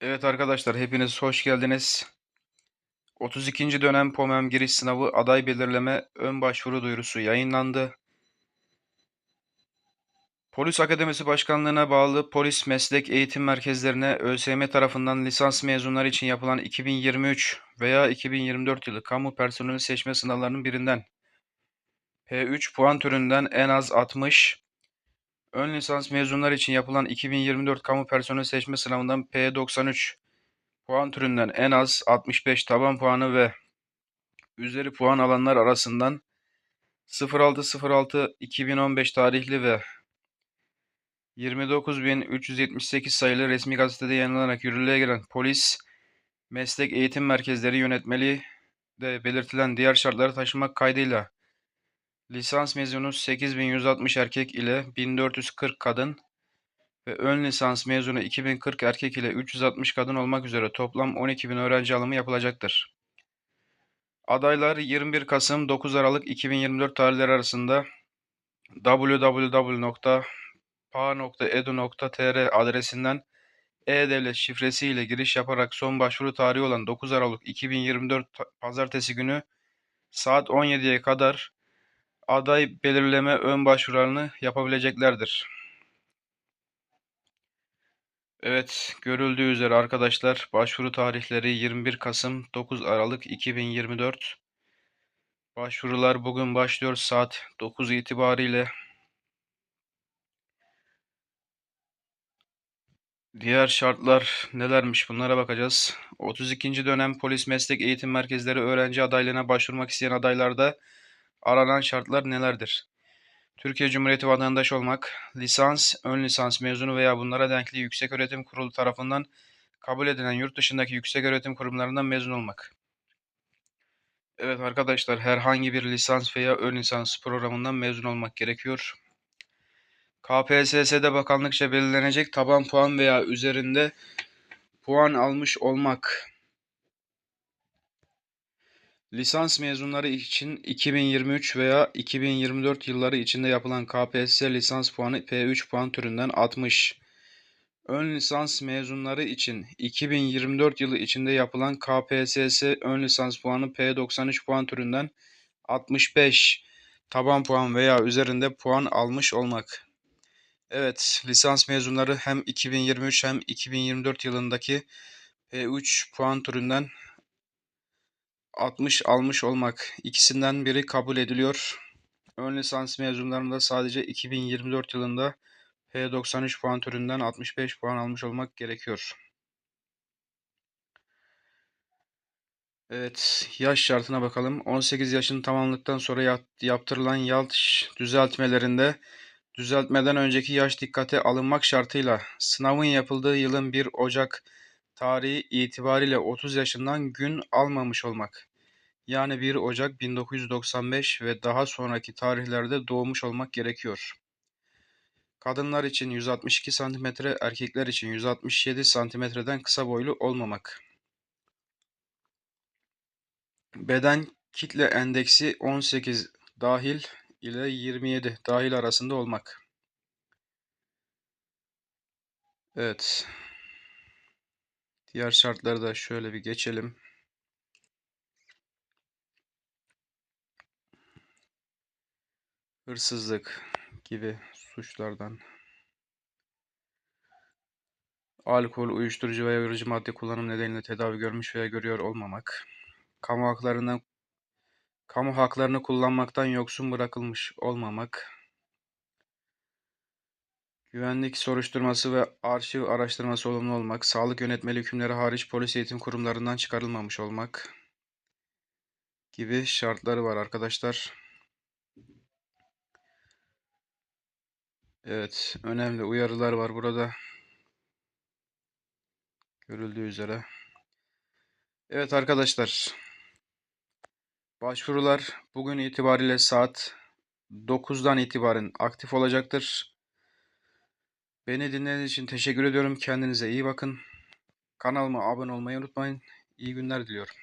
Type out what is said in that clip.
Evet arkadaşlar hepiniz hoş geldiniz. 32. dönem POMEM giriş sınavı aday belirleme ön başvuru duyurusu yayınlandı. Polis Akademisi Başkanlığı'na bağlı polis meslek eğitim merkezlerine ÖSYM tarafından lisans mezunları için yapılan 2023 veya 2024 yılı kamu personeli seçme sınavlarının birinden P3 puan türünden en az 60, ön lisans mezunları için yapılan 2024 kamu personeli seçme sınavından P93 puan türünden en az 65 taban puanı ve üzeri puan alanlar arasından 06.06.2015 tarihli ve 29.378 sayılı resmi gazetede yayınlanarak yürürlüğe giren polis meslek eğitim merkezleri yönetmeliği de belirtilen diğer şartları taşımak kaydıyla lisans mezunu 8160 erkek ile 1440 kadın ve ön lisans mezunu 2040 erkek ile 360 kadın olmak üzere toplam 12.000 öğrenci alımı yapılacaktır. Adaylar 21 Kasım 9 Aralık 2024 tarihleri arasında www.pa.edu.tr adresinden e-devlet şifresi ile giriş yaparak son başvuru tarihi olan 9 Aralık 2024 ta- Pazartesi günü saat 17'ye kadar aday belirleme ön başvurularını yapabileceklerdir. Evet, görüldüğü üzere arkadaşlar başvuru tarihleri 21 Kasım 9 Aralık 2024. Başvurular bugün başlıyor saat 9 itibariyle. Diğer şartlar nelermiş bunlara bakacağız. 32. dönem polis meslek eğitim merkezleri öğrenci adaylığına başvurmak isteyen adaylarda aranan şartlar nelerdir? Türkiye Cumhuriyeti vatandaşı olmak, lisans, ön lisans mezunu veya bunlara denkli Yükseköğretim Kurulu tarafından kabul edilen yurt dışındaki yükseköğretim kurumlarından mezun olmak. Evet arkadaşlar herhangi bir lisans veya ön lisans programından mezun olmak gerekiyor. KPSS'de bakanlıkça belirlenecek taban puan veya üzerinde puan almış olmak. Lisans mezunları için 2023 veya 2024 yılları içinde yapılan KPSS lisans puanı P3 puan türünden 60. Ön lisans mezunları için 2024 yılı içinde yapılan KPSS ön lisans puanı P93 puan türünden 65. Taban puan veya üzerinde puan almış olmak. Evet, lisans mezunları hem 2023 hem 2024 yılındaki P3 puan türünden 60 almış olmak. İkisinden biri kabul ediliyor. Ön lisans mezunlarında sadece 2024 yılında P93 puan türünden 65 puan almış olmak gerekiyor. Evet, yaş şartına bakalım. 18 yaşını tamamladıktan sonra yap- yaptırılan yaş düzeltmelerinde düzeltmeden önceki yaş dikkate alınmak şartıyla sınavın yapıldığı yılın 1 Ocak tarihi itibariyle 30 yaşından gün almamış olmak. Yani 1 Ocak 1995 ve daha sonraki tarihlerde doğmuş olmak gerekiyor. Kadınlar için 162 cm, erkekler için 167 cm'den kısa boylu olmamak. Beden kitle endeksi 18 dahil ile 27 dahil arasında olmak. Evet. Diğer şartları da şöyle bir geçelim. Hırsızlık gibi suçlardan. Alkol, uyuşturucu veya uyarıcı madde kullanım nedeniyle tedavi görmüş veya görüyor olmamak, kamu haklarından kamu haklarını kullanmaktan yoksun bırakılmış olmamak, güvenlik soruşturması ve arşiv araştırması olumlu olmak, sağlık yönetmeliği hükümleri hariç polis eğitim kurumlarından çıkarılmamış olmak gibi şartları var arkadaşlar. Evet, önemli uyarılar var burada. Görüldüğü üzere. Evet arkadaşlar. Başvurular bugün itibariyle saat 9'dan itibaren aktif olacaktır. Beni dinlediğiniz için teşekkür ediyorum. Kendinize iyi bakın. Kanalıma abone olmayı unutmayın. İyi günler diliyorum.